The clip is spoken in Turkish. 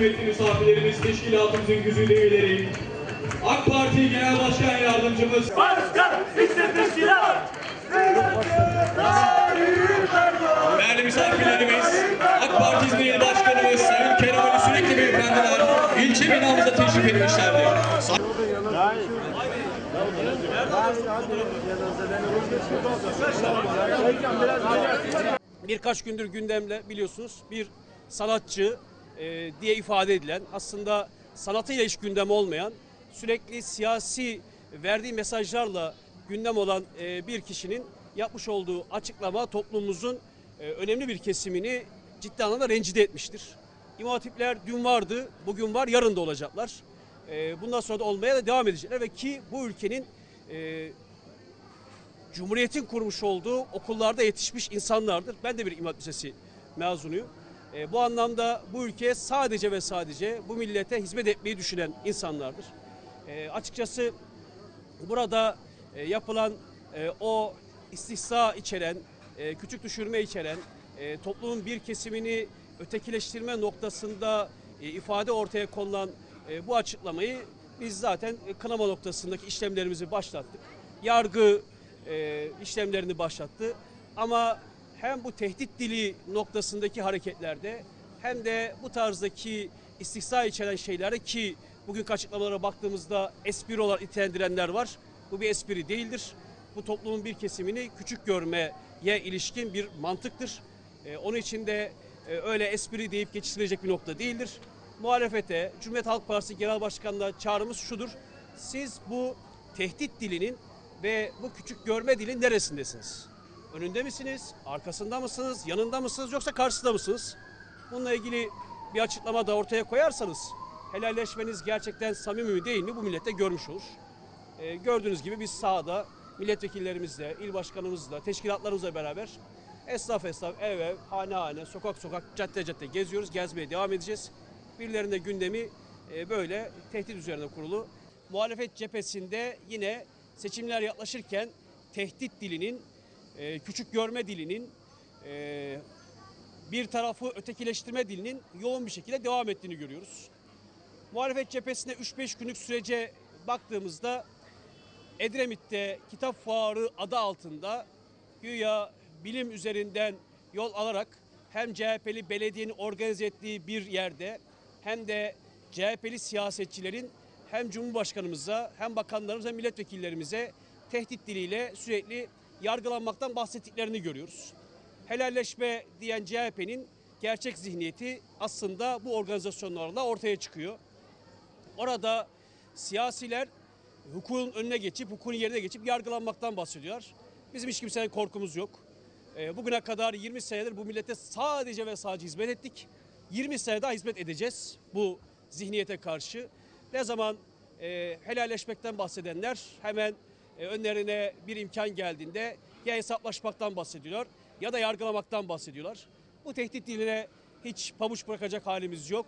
kıymetli misafirlerimiz, teşkilatımızın güzide üyeleri, AK Parti Genel Başkan Yardımcımız, Başkan istedim silah. değerli misafirlerimiz, AK Parti İzmir İl Başkanımız Sayın Kerem Ali Sürekli Beyefendiler ilçe binamıza teşrif etmişlerdir. birkaç gündür gündemde biliyorsunuz bir sanatçı e, diye ifade edilen aslında sanatıyla hiç gündem olmayan sürekli siyasi verdiği mesajlarla gündem olan e, bir kişinin yapmış olduğu açıklama toplumumuzun e, önemli bir kesimini ciddi anlamda rencide etmiştir. İmam hatipler dün vardı, bugün var, yarın da olacaklar. E, bundan sonra da olmaya da devam edecekler ve ki bu ülkenin e, Cumhuriyet'in kurmuş olduğu okullarda yetişmiş insanlardır. Ben de bir İmam Lisesi mezunuyum. E, bu anlamda bu ülkeye sadece ve sadece bu millete hizmet etmeyi düşünen insanlardır. E, açıkçası burada e, yapılan e, o istihza içeren, e, küçük düşürme içeren, e, toplumun bir kesimini ötekileştirme noktasında e, ifade ortaya konulan e, bu açıklamayı biz zaten e, kınama noktasındaki işlemlerimizi başlattık. Yargı e, işlemlerini başlattı. Ama hem bu tehdit dili noktasındaki hareketlerde hem de bu tarzdaki istihza içeren şeylerde ki bugünkü açıklamalara baktığımızda espri olarak nitelendirenler var. Bu bir espri değildir. Bu toplumun bir kesimini küçük görmeye ilişkin bir mantıktır. E, onun için de e, öyle espri deyip geçiştirecek bir nokta değildir. Muhalefete, Cumhuriyet Halk Partisi Genel Başkanı'na çağrımız şudur. Siz bu tehdit dilinin ve bu küçük görme dilin neresindesiniz? Önünde misiniz? Arkasında mısınız? Yanında mısınız? Yoksa karşısında mısınız? Bununla ilgili bir açıklama da ortaya koyarsanız helalleşmeniz gerçekten samimi mi değil mi bu millete görmüş olur. Ee, gördüğünüz gibi biz sahada milletvekillerimizle, il başkanımızla, teşkilatlarımızla beraber esnaf esnaf, ev ev, hane hane, sokak sokak, cadde cadde geziyoruz. Gezmeye devam edeceğiz. Birilerinde gündemi e, böyle tehdit üzerine kurulu. Muhalefet cephesinde yine seçimler yaklaşırken tehdit dilinin, e, küçük görme dilinin, e, bir tarafı ötekileştirme dilinin yoğun bir şekilde devam ettiğini görüyoruz. Muhalefet cephesinde 3-5 günlük sürece baktığımızda Edremit'te kitap fuarı adı altında güya bilim üzerinden yol alarak hem CHP'li belediyenin organize ettiği bir yerde hem de CHP'li siyasetçilerin hem Cumhurbaşkanımıza hem bakanlarımıza milletvekillerimize tehdit diliyle sürekli yargılanmaktan bahsettiklerini görüyoruz. Helalleşme diyen CHP'nin gerçek zihniyeti aslında bu organizasyonlarla ortaya çıkıyor. Orada siyasiler hukukun önüne geçip, hukukun yerine geçip yargılanmaktan bahsediyorlar. Bizim hiç kimsenin korkumuz yok. Ee, Bugüne kadar 20 senedir bu millete sadece ve sadece hizmet ettik. 20 sene daha hizmet edeceğiz bu zihniyete karşı. Ne zaman e, helalleşmekten bahsedenler hemen e, önlerine bir imkan geldiğinde ya hesaplaşmaktan bahsediyorlar ya da yargılamaktan bahsediyorlar. Bu tehdit diline hiç pabuç bırakacak halimiz yok.